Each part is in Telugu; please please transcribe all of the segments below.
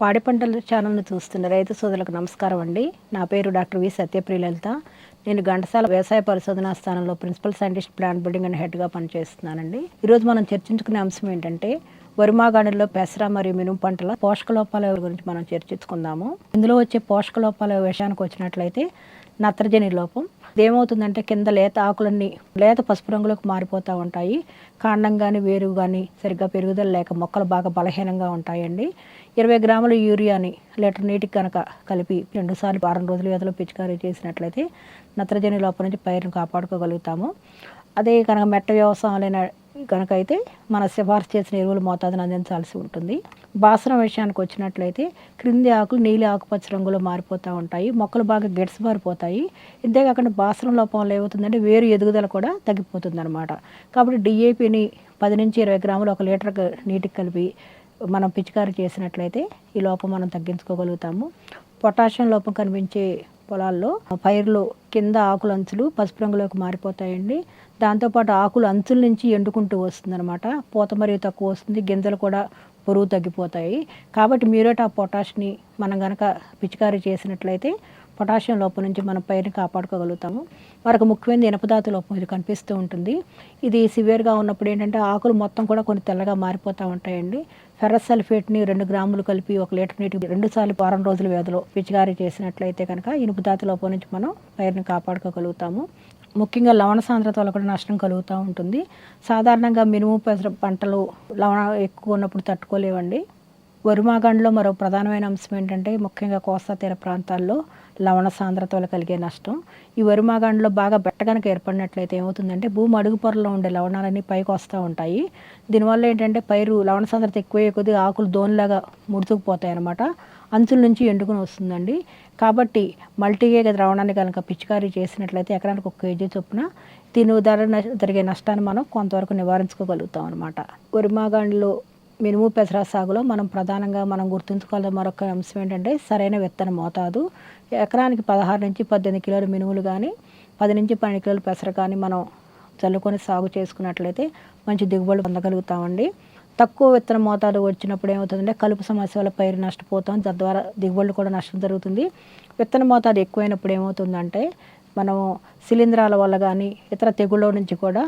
పాడి పంటల ఛానల్ను చూస్తున్న రైతు సోదరులకు నమస్కారం అండి. నా పేరు డాక్టర్ వి సత్యప్రియలలిత. నేను ఘంటసాల వ్యవసాయ పరిశోధనా స్థానంలో principal scientist plant building and హెడ్గా పనిచేస్తున్నానండి. ఈరోజు మనం చర్చించుకునే అంశం ఏంటంటే వరిమాగాణిలో పెసర మరియు మినుము పంటల పోషక లోపాల గురించి మనం చర్చించుకుందాము. ఇందులో వచ్చే పోషక లోపాల విషయానికి వచ్చినట్లయితే నత్రజని లోపం. ఏమవుతుందంటే కింద లేత ఆకులన్నీ లేత పసుపు రంగులోకి మారిపోతూ ఉంటాయి. కాండం కానీ వేరు కానీ సరిగ్గా పెరుగుదల లేక మొక్కలు బాగా బలహీనంగా ఉంటాయండి. ఇరవై గ్రాముల యూరియాని లీటర్ నీటికి కనుక కలిపి రెండుసార్లు వారం రోజుల వ్యవధిలో పిచికారీ చేసినట్లయితే నత్రజని లోపం నుంచి పైరును కాపాడుకోగలుగుతాము. అదే కనుక మెట్ట వ్యవసాయాలైన కనుక అయితే మన సిఫార్సు చేసిన ఎరువుల మోతాదును అందించాల్సి ఉంటుంది. బాసన విషయానికి వచ్చినట్లయితే క్రింది ఆకులు నీలి ఆకుపచ్చ రంగులో మారిపోతూ ఉంటాయి. మొక్కలు బాగా గిడసబారిపోతాయి ఇంతేకాకుండా బాసన బాసనం లోపంలో ఏమవుతుందంటే వేరు ఎదుగుదల కూడా తగ్గిపోతుంది అనమాట కాబట్టి డిఏపిని పది నుంచి ఇరవై గ్రాములు ఒక లీటర్ నీటికి కలిపి మనం పిచికారీ చేసినట్లయితే ఈ లోపం మనం తగ్గించుకోగలుగుతాము. పొటాషియం లోపం కనిపించే పొలాల్లో పైర్లు కింద ఆకుల అంచులు పసుపు రంగులోకి మారిపోతాయండి. దాంతోపాటు ఆకులు అంచుల నుంచి ఎండుకుంటూ వస్తుందన్నమాట. పూత మరియు తక్కువ వస్తుంది. గింజలు కూడా పొరుగు తగ్గిపోతాయి. కాబట్టి మీరేట ఆ పొటాష్ని మనం గనక పిచికారీ చేసినట్లయితే పొటాషియం లోపం నుంచి మన పైరుని కాపాడుకోగలుగుతాము. మరొక ముఖ్యమైన ఇనపదాతు లోపం ఇది కనిపిస్తూ ఉంటుంది. ఇది సివియర్గా ఉన్నప్పుడు ఏంటంటే ఆకులు మొత్తం కూడా కొన్ని తెల్లగా మారిపోతూ ఉంటాయండి. ఫెర్రస్ సల్ఫేట్ని రెండు గ్రాములు కలిపి ఒక లీటర్ నీటికి రెండు సార్లు వారం రోజుల వ్యవధిలో పిచికారీ చేసినట్లయితే కనుక ఇనుపదాతు లోపం నుంచి మనం పైరుని కాపాడుకోగలుగుతాము. ముఖ్యంగా లవణ సాంద్రత వల్ల కూడా నష్టం కలుగుతూ ఉంటుంది. సాధారణంగా మినుము పెసర పంటలు లవణ ఎక్కువ ఉన్నప్పుడు తట్టుకోలేవండి. వరిమాగండ్లో మరో ప్రధానమైన అంశం ఏంటంటే ముఖ్యంగా కోస్తా తీర ప్రాంతాల్లో లవణ సాంద్రత కలిగే నష్టం. ఈ వరిమాగండ్లో బాగా బెట్ట కనుక ఏర్పడినట్లయితే ఏమవుతుందంటే భూమి అడుగు పొరలో ఉండే లవణాలన్నీ పైకి వస్తూ ఉంటాయి. దీనివల్ల ఏంటంటే పైరు లవణ సాంద్రత ఎక్కువ కొద్దిగా ఆకులు దోన్లాగా ముడుచుకుపోతాయి అనమాట అంచుల నుంచి ఎండుకుని వస్తుందండి. కాబట్టి మల్టీగేగ ద్రావణాన్ని కనుక పిచికారీ చేసినట్లయితే ఎకరానికి ఒక కేజీ చొప్పున దీని ధర జరిగే నష్టాన్ని మనం కొంతవరకు నివారించుకోగలుగుతాం అనమాట వరిమాగాండ్లో మినుము పెసర సాగులో మనం ప్రధానంగా మనం గుర్తుంచుకోవాల్సిన మరొక అంశం ఏంటంటే సరైన విత్తన మోతాదు. ఎకరానికి పదహారు నుంచి పద్దెనిమిది కిలోల మినుములు కానీ పది నుంచి పన్నెండు కిలోల పెసర కానీ మనం చల్లుకొని సాగు చేసుకున్నట్లయితే మంచి దిగుబడి పొందగలుగుతామండి. తక్కువ విత్తన మోతాదు వచ్చినప్పుడు ఏమవుతుందంటే కలుపు సమస్య వల్ల పైరు నష్టపోతాం తద్వారా దిగుబడులు కూడా నష్టం జరుగుతుంది. విత్తన మోతాదు ఎక్కువైనప్పుడు ఏమవుతుందంటే మనము శిలీంధ్రాల వల్ల కానీ ఇతర తెగుళ్ళ నుంచి కూడా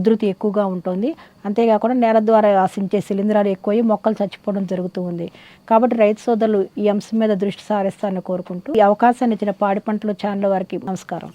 ఉధృతి ఎక్కువగా ఉంటుంది. అంతేకాకుండా నేల ద్వారా ఆశించే శిలీంధ్రాలు ఎక్కువై మొక్కలు చచ్చిపోవడం జరుగుతూ ఉంది. కాబట్టి రైతు సోదరులు ఈ అంశం మీద దృష్టి సారిస్తారని కోరుకుంటూ ఈ అవకాశాన్ని ఇచ్చిన పాడి పంటలు ఛానల్ వారికి నమస్కారం.